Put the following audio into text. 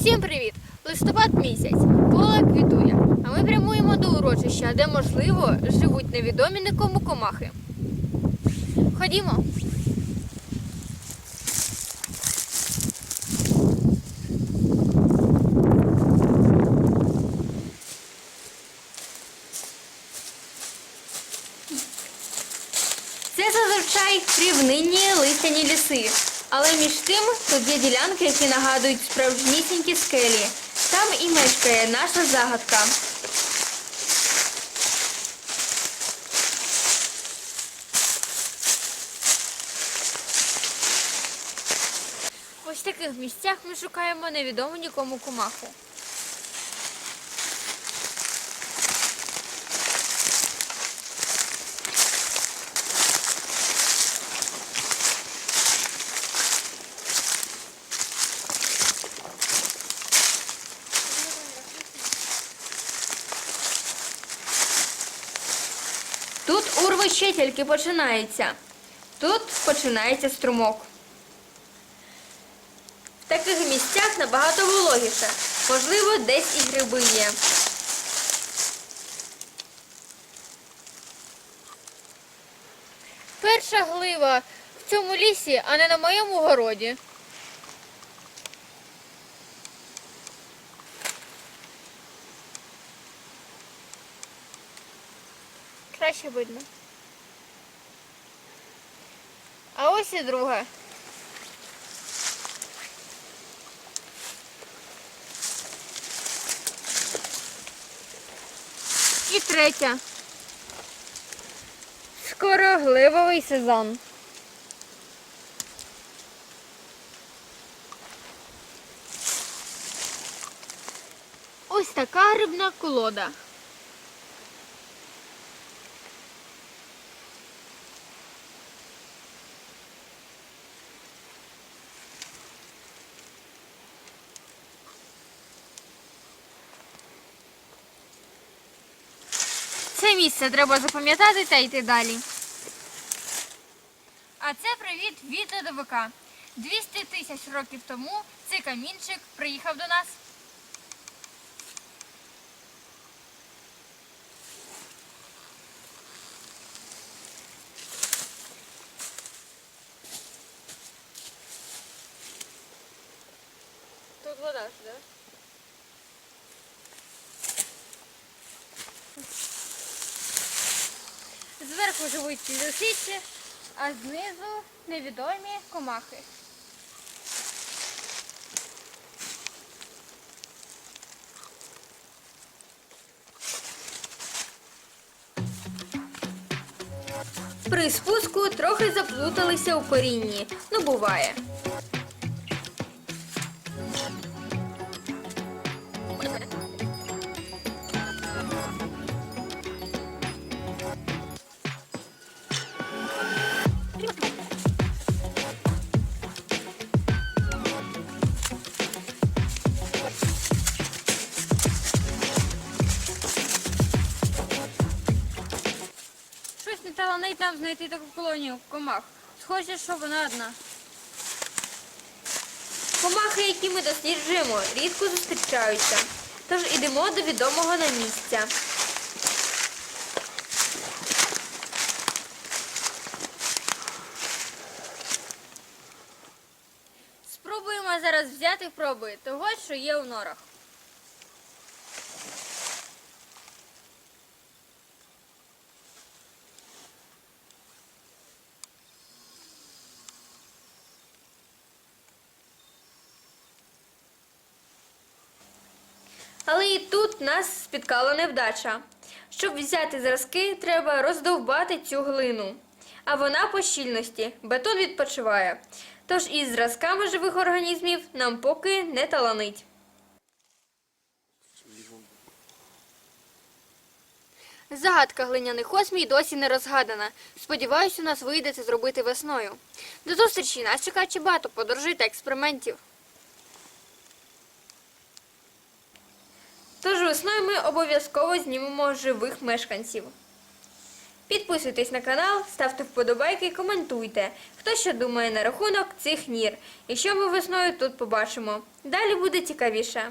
Всім привіт! Листопад місяць, поле квітує. А ми прямуємо до урочища, де, можливо, живуть невідомі нікому комахи. Ходімо. Це зазвичай рівнинні листяні ліси. Але між тим тут є ділянки, які нагадують справжнісінькі скелі. Там і мешкає наша загадка. Ось в таких місцях ми шукаємо невідому нікому комаху. Урвище тільки починається. Тут починається струмок. В таких місцях набагато вологіше. Можливо, десь і гриби є. Перша глива в цьому лісі, а не на моєму городі. Краще видно. А ось і друга. І третя. Скоро гливовий сезон. Ось така рибна колода. Це місце треба запам'ятати та йти далі. А це привіт від льодовика. 200 тисяч років тому цей камінчик приїхав до нас. Тут вода ж, да? Зверху живуть лисиці, а знизу невідомі комахи. При спуску трохи заплуталися у корінні. Ну, буває. Таланить нам знайти таку колонію комах. Схоже, що вона одна. Комахи, які ми досліджуємо, рідко зустрічаються. Тож ідемо до відомого нам місця. Спробуємо зараз взяти проби того, що є у норах. Але і тут нас спіткала невдача. Щоб взяти зразки, треба роздовбати цю глину. А вона по щільності, бетон відпочиває. Тож із зразками живих організмів нам поки не таланить. Загадка глиняних осмій досі не розгадана. Сподіваюсь, у нас вийде це зробити весною. До зустрічі! Нас чекає багато подорожей та експериментів. Тож весною ми обов'язково знімемо живих мешканців. Підписуйтесь на канал, ставте вподобайки коментуйте, хто що думає на рахунок цих нір і що ми весною тут побачимо. Далі буде цікавіше.